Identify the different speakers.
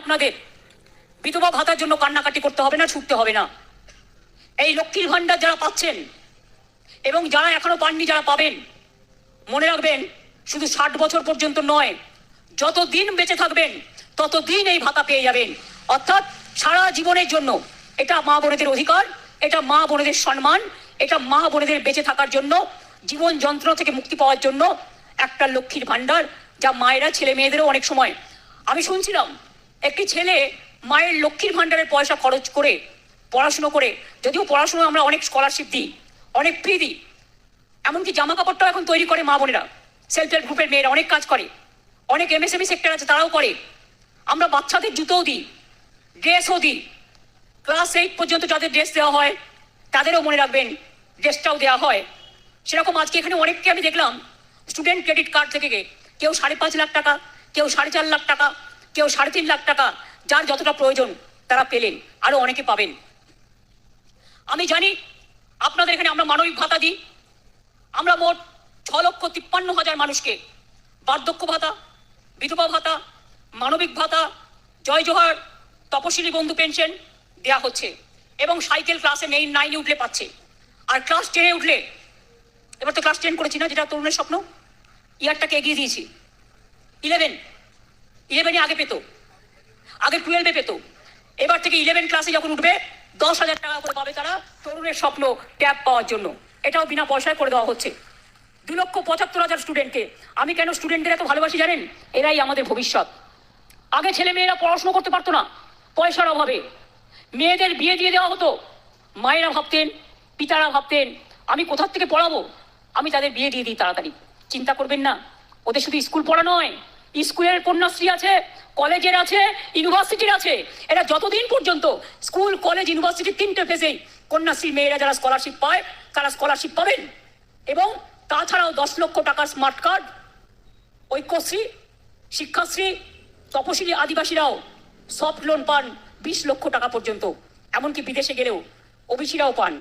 Speaker 1: আপনাদের বিধবা ভাতার জন্য কান্নাকাটি করতে হবে না, ছুটতে হবে না। এই লক্ষ্মীর ভাণ্ডার যারা পাচ্ছেন এবং যারা এখনও পাননি, যারা পাবেন, মনে রাখবেন, শুধু ষাট বছর পর্যন্ত নয় যত দিন বেঁচে থাকবেন তত দিন এই ভাতা পেয়ে যাবেন। অর্থাৎ সারা জীবনের জন্য এটা মা বোনেদের অধিকার, এটা মা বোনেদের সম্মান, এটা মা বোনেদের বেঁচে থাকার জন্য, জীবন যন্ত্রণা থেকে মুক্তি পাওয়ার জন্য একটা লক্ষ্মীর ভাণ্ডার যা মায়েরা, ছেলে মেয়েদেরও অনেক সময় আমি শুনছিলাম একটি ছেলে মায়ের লক্ষ্মীর ভাণ্ডারের পয়সা খরচ করে পড়াশুনো করে, যদিও পড়াশুনো আমরা অনেক স্কলারশিপ দিই, অনেক ফ্রি দিই। এমনকি জামা কাপড়টাও এখন তৈরি করে মা বোনেরা। সেলফ হেল্প গ্রুপের মেয়েরা অনেক কাজ করে, অনেক এমএসএমই সেক্টর আছে, তারাও করে। আমরা বাচ্চাদের জুতোও দিই, ড্রেসও দিই। ক্লাস এইট পর্যন্ত যাদের ড্রেস দেওয়া হয়, তাদেরও মনে রাখবেন ড্রেসটাও দেওয়া হয়। সেরকম আজকে এখানে অনেককে আমি দেখলাম স্টুডেন্ট ক্রেডিট কার্ড থেকে কেউ সাড়ে পাঁচ লাখ টাকা, কেউ সাড়ে চার লাখ টাকা কেউ সাড়ে তিন লাখ টাকা যার যতটা প্রয়োজন তারা পেলেন আরও অনেকে পাবেন। আমি জানি আপনাদের এখানে আমরা মানবিক ভাতা দিই। আমরা মোট ছ লক্ষ তিপ্পান্ন হাজার মানুষকে বার্ধক্য ভাতা, বিধবা ভাতা, মানবিক ভাতা, জয় জোহার, তপশিলি বন্ধু পেনশন দেয়া হচ্ছে এবং সাইকেল ক্লাসে নেই নাইনে উঠলে পাচ্ছে। আর ক্লাস টেনে উঠলে, এবার তো ক্লাস টেন করেছি না, যেটা তরুণের স্বপ্ন, ইয়ারটাকে এগিয়ে দিয়েছি। ইলেভেন ইলেভেনে আগে পেতো। আগে টুয়েলভে পেতো। এবার থেকে ইলেভেন ক্লাসে যখন উঠবে, দশ হাজার টাকা করে পাবে তারা তরুণের স্বপ্ন ট্যাব পাওয়ার জন্য। এটাও বিনা পয়সায় করে দেওয়া হচ্ছে। দু লক্ষ পঁচাত্তর হাজার স্টুডেন্টকে আমি কেন স্টুডেন্টদের এত ভালোবাসি জানেন? এরাই আমাদের ভবিষ্যৎ। আগে ছেলে মেয়েরা পড়াশোনা করতে পারতো না, পয়সার অভাবে। মেয়েদের বিয়ে দিয়ে দেওয়া হতো। মায়েরা ভাবতেন, পিতারা ভাবতেন, আমি কোথার থেকে পড়াবো? আমি তাদের বিয়ে দিয়ে দিই তাড়াতাড়ি। চিন্তা করবেন না, ওদের শুধু স্কুল পড়া নয় স্কুলের কন্যাশ্রী আছে, কলেজের আছে, ইউনিভার্সিটির আছে। এরা যতদিন পর্যন্ত স্কুল, কলেজ, ইউনিভার্সিটির তিনটে ফেজেই কন্যাশ্রী মেয়েরা যারা স্কলারশিপ পায়, তারা স্কলারশিপ পাবেন। এবং তাছাড়াও দশ লক্ষ টাকার স্মার্ট কার্ড ঐক্যশ্রী, শিক্ষাশ্রী, তপশিলি আদিবাসীরাও সফট লোন পান বিশ লক্ষ টাকা পর্যন্ত। এমনকি বিদেশে গেলেও ওবিসিরাও পান।